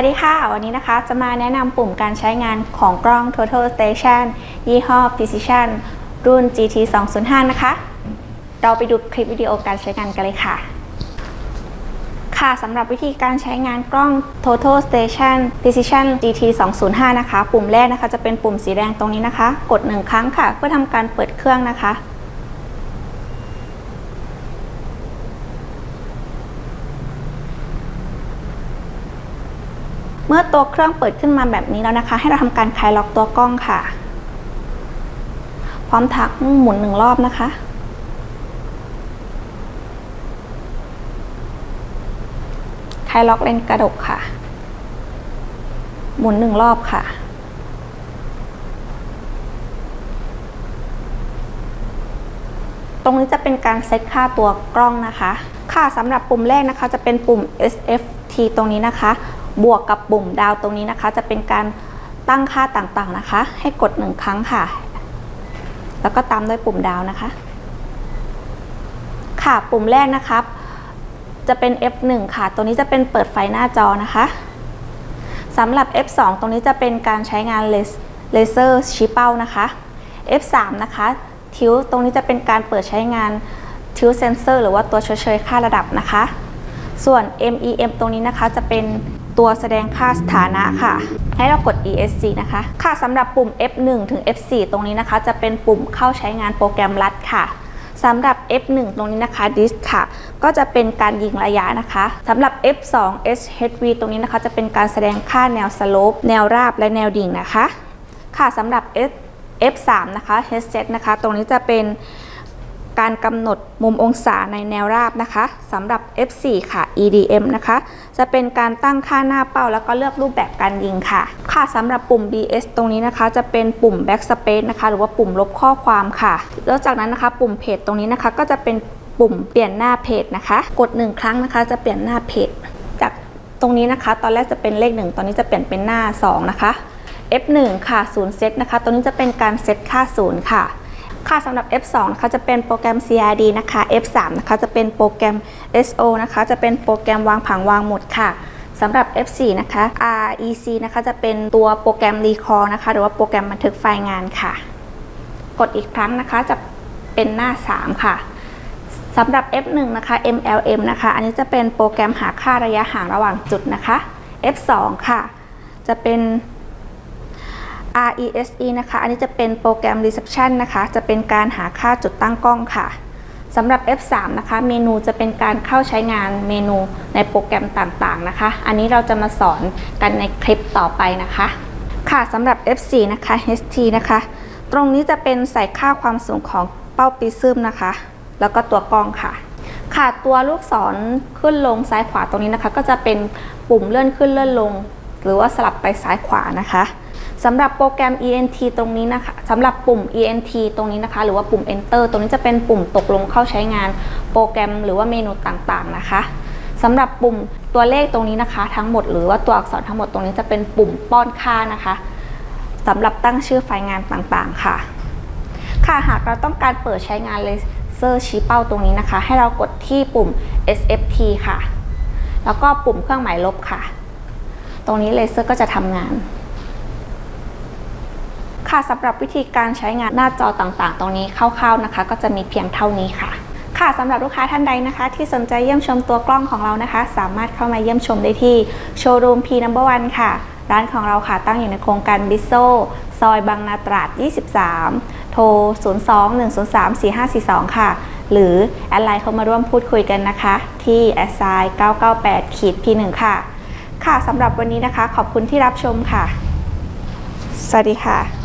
วัสดีค่ะ วันนี้นะคะจะมาแนะนำปุ่มการใช้งานของกล้อง Total Station ยี่ห้อ Precision รุ่น GT 205นะคะ เราไปดูคลิปวิดีโอการใช้งานกันเลยค่ะ ค่ะสำหรับวิธีการใช้งานกล้อง Total Station Precision GT 205นะคะ ปุ่มแรกนะคะจะเป็นปุ่มสีแดงตรงนี้นะคะ กด 1 ครั้งค่ะ เพื่อทำการเปิดเครื่องนะคะ เมื่อตัวเครื่องเปิดขึ้นมาแบบนี้แล้วนะคะ ให้เราทำการคลายล็อกตัวกล้องค่ะ พร้อมทักหมุนหนึ่งรอบนะคะ คลายล็อกเลนกระดกค่ะ หมุนหนึ่งรอบค่ะตรงนี้จะเป็นการเซตค่าตัวกล้องนะคะ ค่ะสำหรับปุ่มแรกนะคะจะเป็นปุ่ม SFT ตรงนี้นะคะ บวกกับปุ่มดาวตรงนี้นะคะ จะเป็นการตั้งค่าต่างๆนะคะ ให้กดหนึ่งครั้งค่ะ แล้วก็ตามด้วยปุ่มดาวนะคะ ค่ะปุ่มแรกนะครับ จะเป็น F1 ค่ะตัวนี้จะเป็นเปิดไฟหน้าจอนะคะสำหรับ F2 ตรงนี้จะเป็นการใช้งานเลเซอร์ชี้เป้านะคะ F3 นะคะทิวตรงนี้จะเป็นการเปิดใช้งานทิวเซนเซอร์หรือว่าตัวชดเชยค่าระดับนะคะ ส่วน MEM ตรงนี้นะคะจะเป็น ตัวแสดงค่าสถานะค่ะ ให้เรากด ESC นะคะ ค่ะสำหรับปุ่ม F1 ถึง F4 ตรงนี้นะคะ จะเป็นปุ่มเข้าใช้งานโปรแกรมลัดค่ะสำหรับ F1 ตรงนี้นะคะ disk ค่ะ ก็จะเป็นการยิงระยะนะคะสำหรับ F2 SHV ตรงนี้นะคะ จะเป็นการแสดงค่าแนวสโลปแนวราบและแนวดิ่งนะคะ ค่ะสำหรับ S F3 นะคะ headset นะคะ ตรงนี้จะเป็น การกำหนดมุมองศาในแนวราบนะคะสำหรับ F4 ค่ะ EDM นะคะ จะเป็นการตั้งค่าหน้าเป้า แล้วก็เลือกรูปแบบการยิงค่ะ ค่ะสำหรับปุ่ม BS ตรงนี้นะคะ จะเป็นปุ่ม backspace นะคะ หรือว่าปุ่มลบข้อความค่ะ แล้วจากนั้นนะคะปุ่มเพจตรงนี้นะคะก็จะเป็นปุ่มเปลี่ยนหน้าเพจนะคะ กด 1 ครั้งนะคะ จะเปลี่ยนหน้าเพจ จากตรงนี้นะคะ ตอนแรกจะเป็นเลข 1 ตอนนี้จะเปลี่ยนเป็นหน้า 2 นะคะ F1 ค่ะ0เซตนะคะตัวนี้จะเป็นการเซตค่า0ค่ะ ค่ะสำหรับ F2 นะคะจะเป็นโปรแกรม CRD นะคะ F3 นะคะจะเป็นโปรแกรม SO นะคะจะเป็นโปรแกรมวางผังวางหมุดค่ะสำหรับ F4 นะคะ REC นะคะจะเป็นตัวโปรแกรม Recall นะคะหรือว่าโปรแกรมบันทึกไฟล์งานค่ะ กดอีกครั้งนะคะจะเป็นหน้า 3 ค่ะสำหรับ F1 นะคะ MLM นะคะ อันนี้จะเป็นโปรแกรมหาค่าระยะห่างระหว่างจุดนะคะ F2 ค่ะ จะเป็น RESE นะคะ อันนี้จะเป็นโปรแกรม Reception นะคะ จะเป็นการหาค่าจุดตั้งกล้องค่ะสำหรับ F3 นะคะ เมนูจะเป็นการเข้าใช้งานเมนูในโปรแกรมต่างๆนะคะ อันนี้เราจะมาสอนกันในคลิปต่อไปนะคะ ค่ะสำหรับ F4 นะคะ HT นะคะ ตรงนี้จะเป็นใส่ค่าความสูงของเป้าปีซึมนะคะ แล้วก็ตัวกล้องค่ะ ค่ะตัวลูกศรขึ้นลงซ้ายขวาตรงนี้นะคะ ก็จะเป็นปุ่มเลื่อนขึ้นเลื่อนลง หรือว่าสลับไปซ้ายขวานะคะ สำหรับโปรแกรม ENT ตรงนี้นะคะสำหรับปุ่ม ENT ตรงนี้นะคะ หรือว่าปุ่ม Enter ตรงนี้จะเป็นปุ่มตกลงเข้าใช้งาน โปรแกรมหรือว่าเมนูต่างๆนะคะสำหรับปุ่มตัวเลขตรงนี้นะคะ ทั้งหมดหรือว่าตัวอักษรทั้งหมดตรงนี้จะเป็นปุ่มป้อนค่านะคะสำหรับตั้งชื่อไฟล์งานต่างๆค่ะ ค่ะหากเราต้องการเปิดใช้งานเลเซอร์ชี้เป้าตรงนี้นะคะ ให้เรากดที่ปุ่ม SFT ค่ะ แล้วก็ปุ่มเครื่องหมายลบค่ะ ตรงนี้เลเซอร์ก็จะทำงาน ค่ะสำหรับวิธีการใช้งานหน้าจอต่างๆ ตรงนี้คร่าวๆนะคะ ก็จะมีเพียงเท่านี้ค่ะ ค่ะสำหรับลูกค้าท่านใดนะคะ ที่สนใจเยี่ยมชมตัวกล้องของเรานะคะ สามารถเข้ามาเยี่ยมชมได้ที่โชว์รูม P Number One ค่ะ ร้านของเราค่ะตั้งอยู่ในโครงการบิโซซอยบางนาตราด 23 โทร 02-103-4542 ค่ะ หรือแอดไลน์เข้ามาร่วมพูดคุยกันนะคะ ที่แอดไซน์998ขีด P1 ค่ะ ค่ะสำหรับวันนี้นะคะ ขอบคุณที่รับชมค่ะ สวัสดีค่ะ